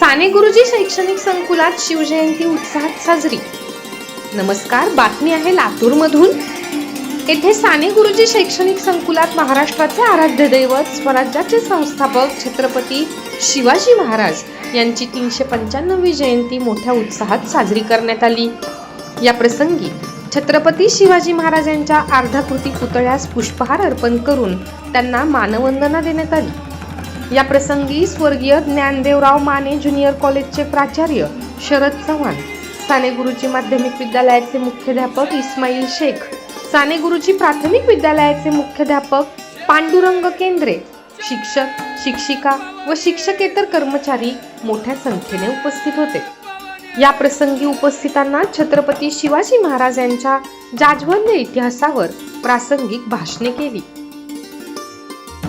साने गुरुजी शैक्षणिक संकुलात शिवजयंती उत्साहात साजरी. नमस्कार बातमी आहे लातूरमधून. येथे साने गुरुजी शैक्षणिक संकुलात महाराष्ट्राचे आराध्य दैवत स्वराज्याचे संस्थापक छत्रपती शिवाजी महाराज यांची तीनशे पंच्याण्णवी जयंती मोठ्या उत्साहात साजरी करण्यात आली. या प्रसंगी छत्रपती शिवाजी महाराजांच्या अर्धाकृती पुतळ्यास पुष्पहार अर्पण करून त्यांना मानवंदना देण्यात आली. या प्रसंगी स्वर्गीय ज्ञानदेवराव माने ज्युनियर कॉलेजचे प्राचार्य शरद चव्हाण साने गुरुजी माध्यमिक विद्यालयाचे मुख्याध्यापक इस्माईल शेख साने गुरुजी प्राथमिक विद्यालयाचे मुख्याध्यापक पांडुरंग केंद्रे शिक्षक शिक्षिका व शिक्षकेतर कर्मचारी मोठ्या संख्येने उपस्थित होते. या प्रसंगी उपस्थितांना छत्रपती शिवाजी महाराज यांच्या जाज्वल्य इतिहासावर प्रासंगिक भाषणे केली.